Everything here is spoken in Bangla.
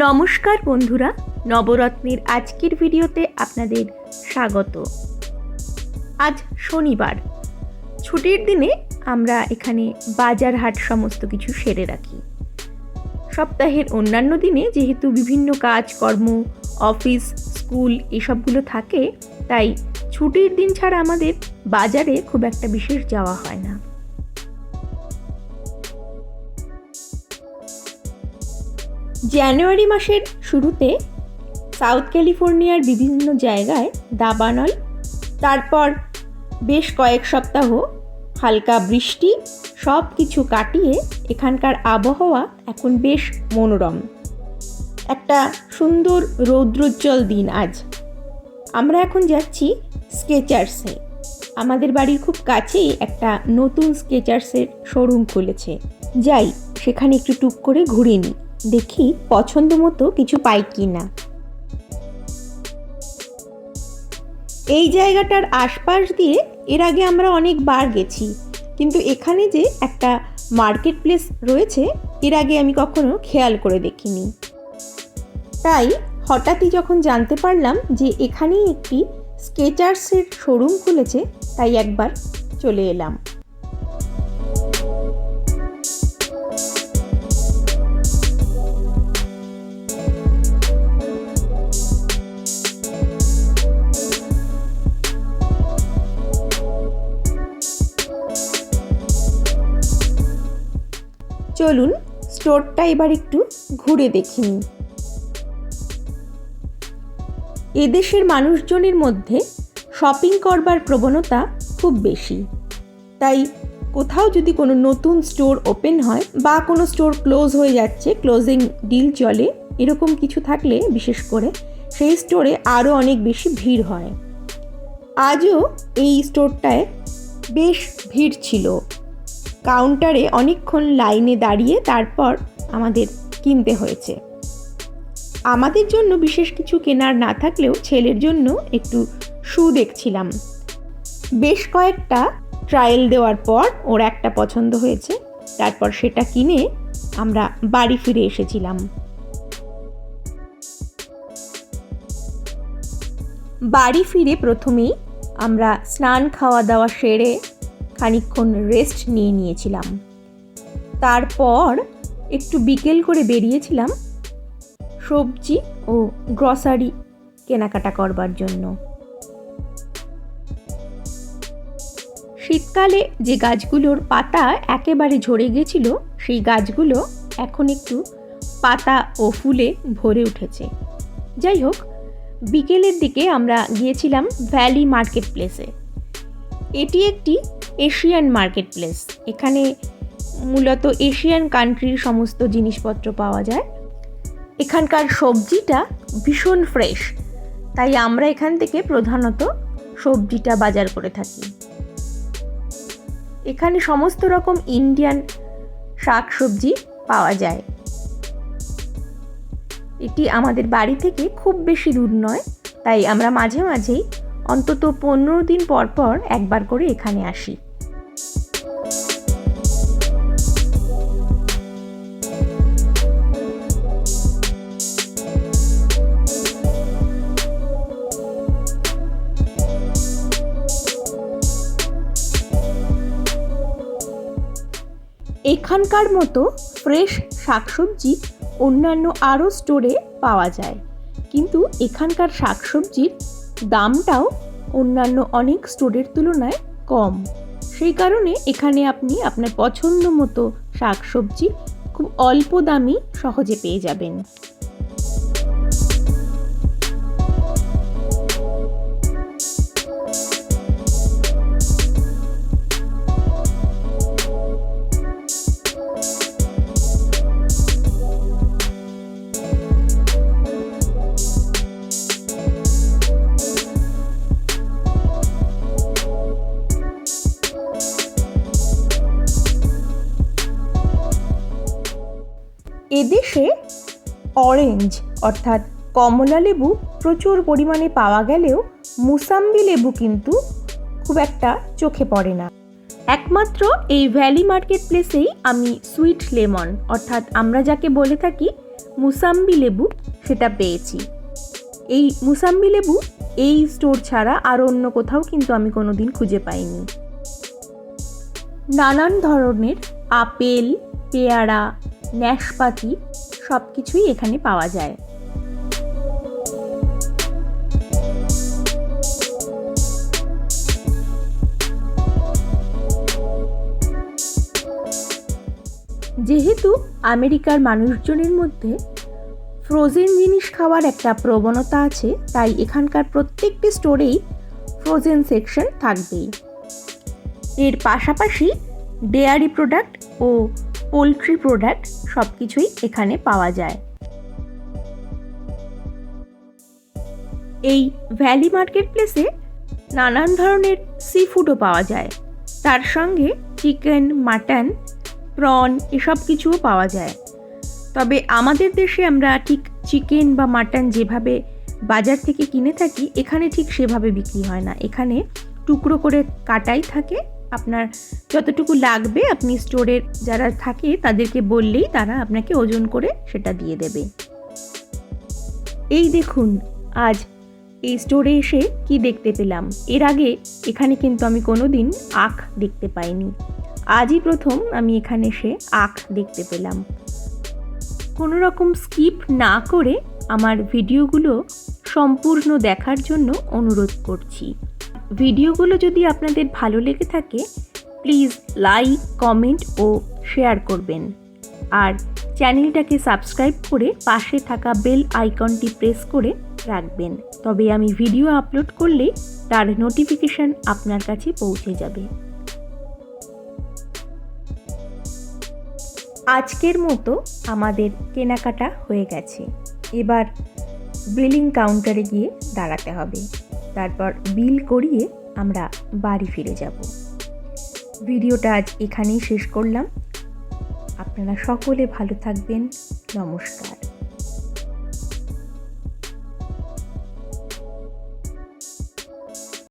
নমস্কার বন্ধুরা, নবরত্নের আজকের ভিডিওতে আপনাদের স্বাগত। আজ শনিবার, ছুটির দিনে আমরা এখানে বাজার হাট সমস্ত কিছু সেরে রাখি। সপ্তাহের অন্যান্য দিনে যেহেতু বিভিন্ন কাজকর্ম, অফিস, স্কুল এসবগুলো থাকে, তাই ছুটির দিন ছাড়া আমাদের বাজারে খুব একটা বিশেষ যাওয়া হয় না। জানুয়ারি মাসের শুরুতে সাউথ ক্যালিফোর্নিয়ার বিভিন্ন জায়গায় দাবানল, তারপর বেশ কয়েক সপ্তাহ হালকা বৃষ্টি, সব কিছু কাটিয়ে এখানকার আবহাওয়া এখন বেশ মনোরম। একটা সুন্দর রৌদ্রোজ্জ্বল দিন আজ। আমরা এখন যাচ্ছি স্কেচার্সে। আমাদের বাড়ির খুব কাছেই একটা নতুন স্কেচার্সের শোরুম খুলেছে। যাই, সেখানে একটু টুক করে ঘুরে নিই। দেখি পছন্দ মতো কিছু পাই কি না এই জায়গাটার আশপাশ দিয়ে এর আগে আমরা অনেকবার গেছি, কিন্তু এখানে যে একটা মার্কেট প্লেস রয়েছে, এর আগে আমি কখনো খেয়াল করে দেখিনি। তাই হঠাৎই যখন জানতে পারলাম যে এখানেই একটি স্কেচার্সের শোরুম খুলেছে, তাই একবার চলে এলাম। চলুন স্টোরটা এবার একটু ঘুরে দেখিনি এদেশের মানুষজনের মধ্যে শপিং করবার প্রবণতা খুব বেশি। তাই কোথাও যদি কোনো নতুন স্টোর ওপেন হয় বা কোনো স্টোর ক্লোজ হয়ে যাচ্ছে, ক্লোজিং ডিল চলে, এরকম কিছু থাকলে বিশেষ করে সেই স্টোরে আরও অনেক বেশি ভিড় হয়। আজও এই স্টোরটায় বেশ ভিড় ছিল। কাউন্টারে অনেকক্ষণ লাইনে দাঁড়িয়ে তারপর আমাদের কিনতে হয়েছে। আমাদের জন্য বিশেষ কিছু কেনার না থাকলেও ছেলের জন্য একটু শু দেখছিলাম। বেশ কয়েকটা ট্রায়াল দেওয়ার পর ওর একটা পছন্দ হয়েছে, তারপর সেটা কিনে আমরা বাড়ি ফিরে এসেছিলাম। বাড়ি ফিরে প্রথমেই আমরা স্নান খাওয়া দাওয়া সেরে খানিকক্ষণ রেস্ট নিয়ে নিয়েছিলাম। তারপর একটু বিকেল করে বেরিয়েছিলাম সবজি ও গ্রসারি কেনাকাটা করবার জন্য। শীতকালে যে গাছগুলোর পাতা একেবারে ঝরে গেছিল, সেই গাছগুলো এখন একটু পাতা ও ফুলে ভরে উঠেছে। যাই হোক, বিকেলের দিকে আমরা গিয়েছিলাম ভ্যালি মার্কেট প্লেসে এটি একটি এশিয়ান মার্কেট প্লেস এখানে মূলত এশিয়ান কান্ট্রির সমস্ত জিনিসপত্র পাওয়া যায়। এখানকার সবজিটা ভীষণ ফ্রেশ। তাই আমরা এখান থেকে প্রধানত সবজিটা বাজার করে থাকি। এখানে সমস্ত রকম ইন্ডিয়ান শাক সবজি পাওয়া যায়। এটি আমাদের বাড়ি থেকে খুব বেশি দূর নয়, তাই আমরা মাঝে মাঝেই অন্তত পনেরো দিন পর পর একবার করে এখানে আসি। এখানকার মতো ফ্রেশ শাকসবজি অন্যান্য আরও স্টোরে পাওয়া যায়। কিন্তু এখানকার শাকসবজির দামটাও অন্যান্য অনেক স্টোরের তুলনায় কম। সেই কারণে এখানে আপনি আপনার পছন্দ মতো শাকসবজি খুব অল্প দামই সহজে পেয়ে যাবেন। এদেশে অরেঞ্জ অর্থাৎ কমলা লেবু প্রচুর পরিমাণে পাওয়া গেলেও মুসাম্বি লেবু কিন্তু খুব একটা চোখে পড়ে না। একমাত্র এই ভ্যালি মার্কেট প্লেসেই আমি সুইট লেমন, অর্থাৎ আমরা যাকে বলে থাকি মুসাম্বি লেবু, সেটা পেয়েছি। এই মুসাম্বি লেবু এই স্টোর ছাড়া আর অন্য কোথাও কিন্তু আমি কোনো দিন খুঁজে পাইনি। নানান ধরনের আপেল, পেয়ারা ন্যাশপাতি সব কিছুই এখানে পাওয়া যায়। যেহেতু আমেরিকার মানুষজনের মধ্যে ফ্রোজেন জিনিস খাওয়ার একটা প্রবণতা আছে, তাই এখানকার প্রত্যেকটি স্টোরেই ফ্রোজেন সেকশন থাকবেই। এর পাশাপাশি ডেয়ারি প্রোডাক্ট ও পোলট্রি প্রোডাক্ট সব কিছুই এখানে পাওয়া যায়। এই ভ্যালি মার্কেট প্লেসে নানান ধরনের সি ফুডও পাওয়া যায়। তার সঙ্গে চিকেন মাটন প্রন এসব কিছুও পাওয়া যায়। তবে আমাদের দেশে আমরা ঠিক চিকেন বা মাটন যেভাবে বাজার থেকে কিনে থাকি, এখানে ঠিক সেভাবে বিক্রি হয় না। এখানে টুকরো করে কাটাই থাকে আপনার যতটুকু লাগবে আপনি স্টোরের যারা থাকে তাদেরকে বললেই তারা আপনাকে ওজন করে সেটা দিয়ে দেবে। এই দেখুন, আজ এই স্টোরে এসে কি দেখতে পেলাম? এর আগে এখানে কিন্তু আমি কোনো দিন আখ দেখতে পাইনি। আজই প্রথম আমি এখানে এসে আখ দেখতে পেলাম। কোনো রকম স্কিপ না করে আমার ভিডিওগুলো সম্পূর্ণ দেখার জন্য অনুরোধ করছি। ভিডিওগুলো যদি আপনাদের ভালো লেগে থাকে প্লিজ লাইক কমেন্ট ও শেয়ার করবেন। আর চ্যানেলটাকে সাবস্ক্রাইব করে পাশে থাকা বেল আইকনটি প্রেস করে রাখবেন। তবে আমি ভিডিও আপলোড করলেই তার নোটিফিকেশন আপনার কাছে পৌঁছে যাবে। আজকের মতো আমাদের কেনাকাটা হয়ে গেছে। এবার বিলিং কাউন্টারে গিয়ে দাঁড়াতে হবে। তারপর বিল করিয়ে আমরা বাড়ি ফিরে যাব। ভিডিওটা আজ এখানেই শেষ করলাম। আপনারা সকলে ভালো থাকবেন। নমস্কার।